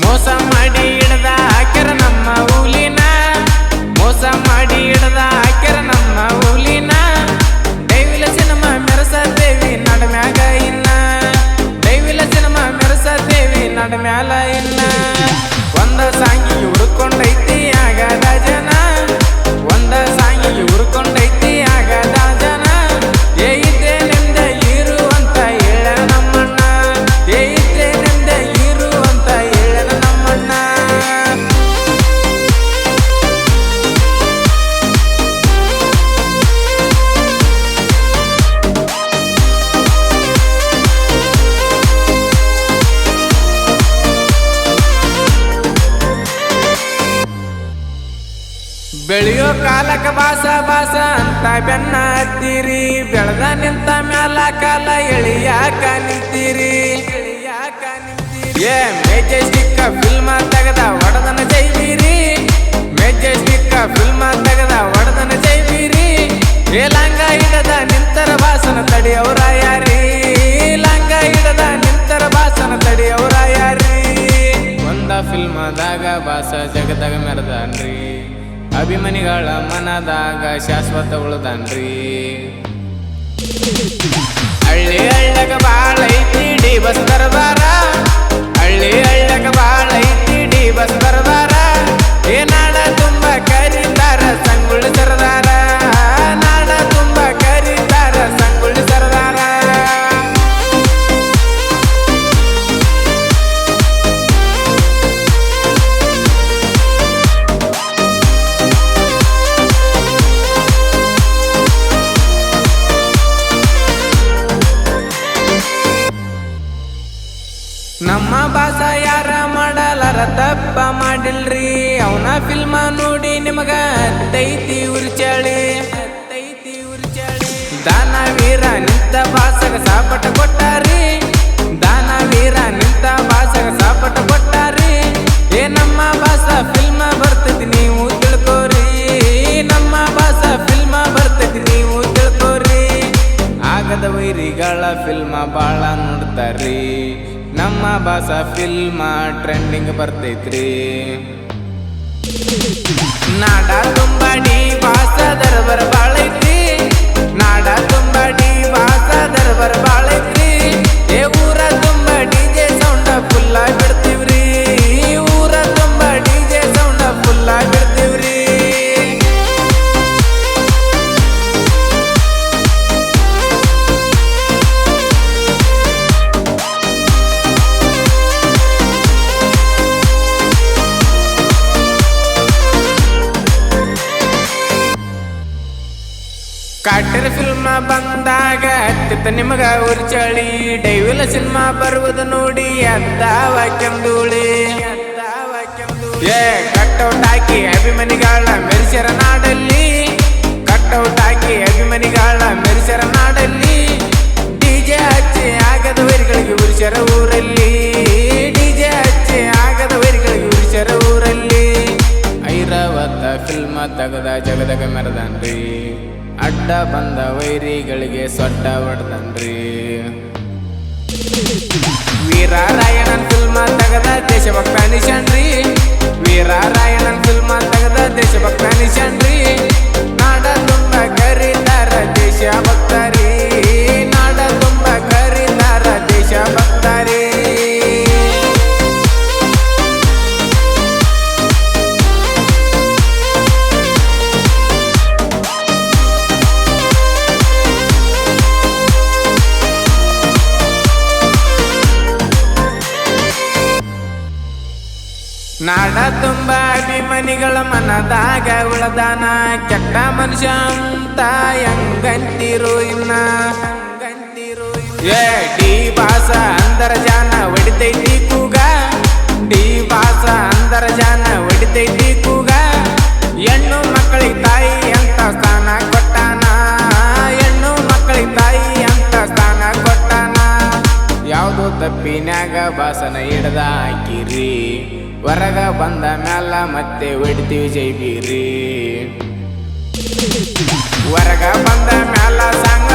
ಮೋಸ ಮಾಡಿ ಹಿಡ್ದ ಹಾಕ್ಯಾರ ನಮ್ಮ ಹುಲಿನ ಮೋಸ ಮಾಡಿ ಹಿಡ್ದ ಹಾಕ್ಯಾರ ನಮ್ಮ ಹುಲಿನ ದೈವಿಲ ಸಿನಿಮಾ ಮೆರಸದೇವಿ ನಡಮ್ಯಾಗ ಇನ್ನ. ದೈವಿಲ ಸಿನಿಮಾ ಮೆರಸದೇವಿ ನಡಮ್ಯಾಲ ಇನ್ನ. ಬೆಳೆಯೋ ಕಾಲಕ ಬಾಸ ಬಾಸ ಅಂತ ಬೆನ್ನ ಹತ್ತೀರಿ. ಬೆಳೆದ ನಿಂತ ಮ್ಯಾಲ ಕಾಲ ಎಳಿಯಾಕ ನಿಂತೀರಿ. ಏ ಮೆಜೆಸ್ಟಿಕ್ ಫಿಲ್ಮ ತೆಗೆದ ಒಡದನ ಜೈಬೀರಿ. ಮೆಜೆಸ್ಟಿಕ್ ಫಿಲ್ಮ ತೆಗೆದ ಒಡದನ ಜೈಬೀರಿ. ಏ ಹಿಡದ ನಿಂತರ ತಡಿ ಅವರ ಯಾರಿ? ಲಂಗ ಹಿಡದ ನಿಂತರ ಬಾಸನ ತಡಿ ಅವರ ಯಾರಿ? ಒಂದ ಫಿಲ್ಮದಾಗ ಬಾಸ ಜಗದಾಗ ಮೆರೆದಾನ್ರಿ ಅಭಿಮಾನಿಗಳ ಮನದಾಗ ಶಾಶ್ವತ ಉಳ್ದನ್ರಿ. ಹಳ್ಳಿ ಹಳ್ಳಗ ಬಾಳ ಐತಿ ಡಿ ಬಸ್ ದರ್ಬಾರ. ನಮ್ಮ ಬಾಸ ಯಾರ ಮಾಡಲಾರ ತಪ್ಪ ಮಾಡಿಲ್ರಿ? ಅವನ ಫಿಲ್ಮ ನೋಡಿ ನಿಮಗ ಹತ್ತೈತಿ ಉರ್ಚಾಳಿ ಹತ್ತೈತಿ ಉರ್ಚಾಳಿ. ದಾನ ವೀರ ನಿಂತ ಬಾಸಗ ಸಾಪಟ ಕೊಟ್ಟಾರಿ? ದಾನ ವೀರ ನಿಂತ ಬಾಸಗ ಸಾಪಟ ಕೊಟ್ಟಾರಿ? ಏ ನಮ್ಮ ಬಾಸ ಫಿಲ್ಮ ಬರ್ತೈತಿ ನೀವು ತಿಳ್ಕೋರಿ. ನಮ್ಮ ಬಾಸ ಫಿಲ್ಮ ಬರ್ತೈತಿ ನೀವು ತಿಳ್ಕೋರಿ. ಆಗದ ವೈರಿಗಳ ಫಿಲ್ಮ ಬಾಳ ನೋಡ್ತಾರ್ರಿ. ನಮ್ಮ ಬಾಸ ಫಿಲ್ಮ ಟ್ರೆಂಡಿಂಗ್ ಬರ್ತೈತ್ರಿ. ನಾಡ ಕಾಟರ್ ಫಿಲ್ಮ ಬಂದಾಗ ಹತ್ತಿತ್ತ ನಿಮಗ ಉರ್ಚಳಿ. ಡೈವಿಲ ಸಿನಿಮಾ ಬರುವುದು ನೋಡಿ ಅಂತ ವಾಕ್ಯಂದೂಳಿ. ಏ ಕಟ್ಔಟ್ ಹಾಕಿ ಅಭಿಮಾನಿಗಳ ಮೆರಿಸರ ನಾಡಲ್ಲಿ. ಕಟ್ಔಟ್ ಹಾಕಿ ಅಭಿಮಾನಿಗಳ ಮೆರಿಸರ ನಾಡಲ್ಲಿ. ಡಿಜೆ ಹಚ್ಚಿ ಆಗದ ವೈರಿಗಳಿಗೆ ಉರಿಸರ ಊರಲ್ಲಿ. ಡಿಜೆ ಹಚ್ಚಿ ಆಗದ ವೈರಿಗಳಿಗೆ ಉರಿಸರ ಊರಲ್ಲಿ. ಐರಾವತ ಫಿಲ್ಮ ತಗದ ಜಗದಗ ಮೆರೆದನ್ರಿ ಅಡ್ಡ ಬಂದ ವೈರಿಗಳಿಗೆ ಸೊಡ್ಡ ಹೊಡ್ದನ್ರಿ ವೀರಾರಾಯಣನ್ ಫಿಲ್ಮ ತಗದ ದೇಶಭಕ್ತ ನಿಶಾನ್ರಿ. ವೀರಾರಾಯಣನ್ ಫಿಲ್ಮ ತಗದ ದೇಶಭಕ್ತ ನಾಡ ತುಂಬ ಅಭಿಮಾನಿಗಳ ಮನದಾಗ ಉಳದಾನ. ಕೆಟ್ಟ ಮನುಷ್ಯ ಅಂತ ಹೆಂಗಂತಿರು ಇನ್ನ. ಏ, ಡಿ ಬಾಸ ಅಂದರ ಜಾನ ಹೊಡಿತೈತಿ ಕೂಗ. ಡಿ ಬಾಸ ಅಂದರ ಜಾನ ಹೊಡಿತೈತಿ ಕೂಗ. ಹೆಣ್ಣು ಮಕ್ಕಳಿಗೆ ತಾಯಿ ಅಂತ ಸ್ಥಾನ ಕೊಟ್ಟಾನ. ಹೆಣ್ಣು ಮಕ್ಕಳಿಗೆ ತಾಯಿ ಅಂತ ಸ್ಥಾನ ಕೊಟ್ಟಾನ. ಯಾವುದು ತಪ್ಪಿನಾಗ ಬಾಸನ ಹಿಡ್ದ ಹಾಕಿರಿ. ಹೊರಗ ಬಂದ ಮ್ಯಾಲ ಮತ್ತೆ ಹೊಡಿತೀವಿ ಜೈ ಬೀರಿ. ಹೊರಗ ಬಂದ ಮ್ಯಾಲ ಸಂಗ